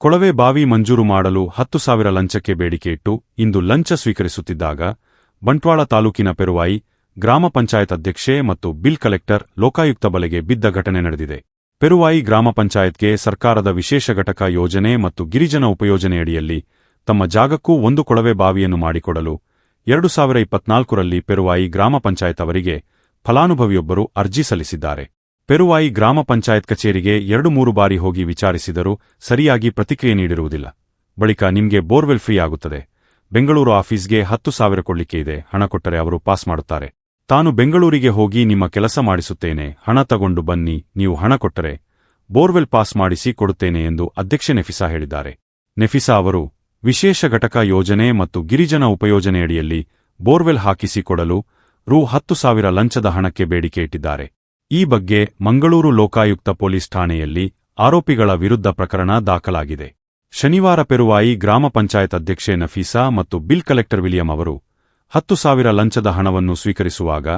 ಕೊಳವೆ ಬಾವಿ ಮಂಜೂರು ಮಾಡಲು ಹತ್ತು ಸಾವಿರ ಲಂಚಕ್ಕೆ ಬೇಡಿಕೆ ಇಟ್ಟು ಇಂದು ಲಂಚ ಸ್ವೀಕರಿಸುತ್ತಿದ್ದಾಗ, ಬಂಟ್ವಾಳ ತಾಲೂಕಿನ ಪೆರುವಾಯಿ, ಗ್ರಾಮ ಪಂಚಾಯತ್ ಅಧ್ಯಕ್ಷೆ ಮತ್ತು ಬಿಲ್ ಕಲೆಕ್ಟರ್ ಲೋಕಾಯುಕ್ತ ಬಲೆಗೆ ಬಿದ್ದ ಘಟನೆ ನಡೆದಿದೆ. ಪೆರುವಾಯಿ ಗ್ರಾಮ ಪಂಚಾಯತ್ಗೆ ಸರ್ಕಾರದ ವಿಶೇಷ ಘಟಕ ಯೋಜನೆ ಮತ್ತು ಗಿರಿಜನ ಉಪಯೋಜನೆಯಡಿಯಲ್ಲಿ ತಮ್ಮ ಜಾಗಕ್ಕೂ ಒಂದು ಕೊಳವೆ ಬಾವಿಯನ್ನು ಮಾಡಿಕೊಡಲು ಎರಡು ಸಾವಿರ ಇಪ್ಪತ್ನಾಲ್ಕರಲ್ಲಿ ಪೆರುವಾಯಿ ಗ್ರಾಮ ಪಂಚಾಯತ್ ಅವರಿಗೆ ಫಲಾನುಭವಿಯೊಬ್ಬರು ಅರ್ಜಿ ಸಲ್ಲಿಸಿದ್ದಾರೆ. ಪೆರುವಾಯಿ ಗ್ರಾಮ ಪಂಚಾಯತ್ ಕಚೇರಿಗೆ ಎರಡು ಮೂರು ಬಾರಿ ಹೋಗಿ ವಿಚಾರಿಸಿದರೂ ಸರಿಯಾಗಿ ಪ್ರತಿಕ್ರಿಯೆ ನೀಡಿರುವುದಿಲ್ಲ. ಬಳಿಕ ನಿಮಗೆ ಬೋರ್ವೆಲ್ ಫ್ರೀ ಆಗುತ್ತದೆ. ಬೆಂಗಳೂರು ಆಫೀಸ್ಗೆ ಹತ್ತು ಸಾವಿರ ಕೊಡ್ಲಿಕ್ಕೆ ಇದೆ. ಹಣ ಕೊಟ್ಟರೆ ಅವರು ಪಾಸ್ ಮಾಡುತ್ತಾರೆ. ತಾನು ಬೆಂಗಳೂರಿಗೆ ಹೋಗಿ ನಿಮ್ಮ ಕೆಲಸ ಮಾಡಿಸುತ್ತೇನೆ. ಹಣ ತಗೊಂಡು ಬನ್ನಿ. ನೀವು ಹಣ ಕೊಟ್ಟರೆ ಬೋರ್ವೆಲ್ ಪಾಸ್ ಮಾಡಿಸಿ ಕೊಡುತ್ತೇನೆ ಎಂದು ಅಧ್ಯಕ್ಷೆ ನೆಫಿಸಾ ಹೇಳಿದ್ದಾರೆ. ನೆಫಿಸಾ ಅವರು, ವಿಶೇಷ ಘಟಕ ಯೋಜನೆ ಮತ್ತು ಗಿರಿಜನ ಉಪಯೋಜನೆಯಡಿಯಲ್ಲಿ ಬೋರ್ವೆಲ್ ಹಾಕಿಸಿಕೊಡಲು ರು ಹತ್ತು ಸಾವಿರ ಲಂಚದ ಹಣಕ್ಕೆ ಬೇಡಿಕೆ ಇಟ್ಟಿದ್ದಾರೆ. ಈ ಬಗ್ಗೆ ಮಂಗಳೂರು ಲೋಕಾಯುಕ್ತ ಪೊಲೀಸ್ ಠಾಣೆಯಲ್ಲಿ ಆರೋಪಿಗಳ ವಿರುದ್ಧ ಪ್ರಕರಣ ದಾಖಲಾಗಿದೆ. ಶನಿವಾರ ಪೆರುವಾಯಿ ಗ್ರಾಮ ಪಂಚಾಯತ್ ಅಧ್ಯಕ್ಷೆ ನಫೀಸಾ ಮತ್ತು ಬಿಲ್ ಕಲೆಕ್ಟರ್ ವಿಲಿಯಂ ಅವರು ಹತ್ತು ಸಾವಿರ ಲಂಚದ ಹಣವನ್ನು ಸ್ವೀಕರಿಸುವಾಗ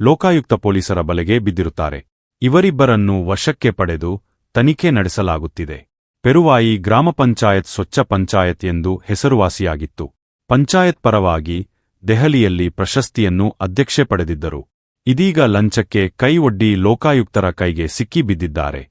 ಲೋಕಾಯುಕ್ತ ಪೊಲೀಸರ ಬಲೆಗೆ ಬಿದ್ದಿರುತ್ತಾರೆ. ಇವರಿಬ್ಬರನ್ನು ವಶಕ್ಕೆ ಪಡೆದು ತನಿಖೆ ನಡೆಸಲಾಗುತ್ತಿದೆ. ಪೆರುವಾಯಿ ಗ್ರಾಮ ಪಂಚಾಯತ್ ಸ್ವಚ್ಛ ಪಂಚಾಯತ್ ಎಂದು ಹೆಸರುವಾಸಿಯಾಗಿತ್ತು. ಪಂಚಾಯತ್ ಪರವಾಗಿ ದೆಹಲಿಯಲ್ಲಿ ಪ್ರಶಸ್ತಿಯನ್ನು ಅಧ್ಯಕ್ಷೆ ಪಡೆದಿದ್ದರು. ಇದೀಗ ಲಂಚಕ್ಕೆ ಕೈ ಒಡ್ಡಿ ಲೋಕಾಯುಕ್ತರ ಕೈಗೆ ಸಿಕ್ಕಿ ಬಿದ್ದಿದ್ದಾರೆ.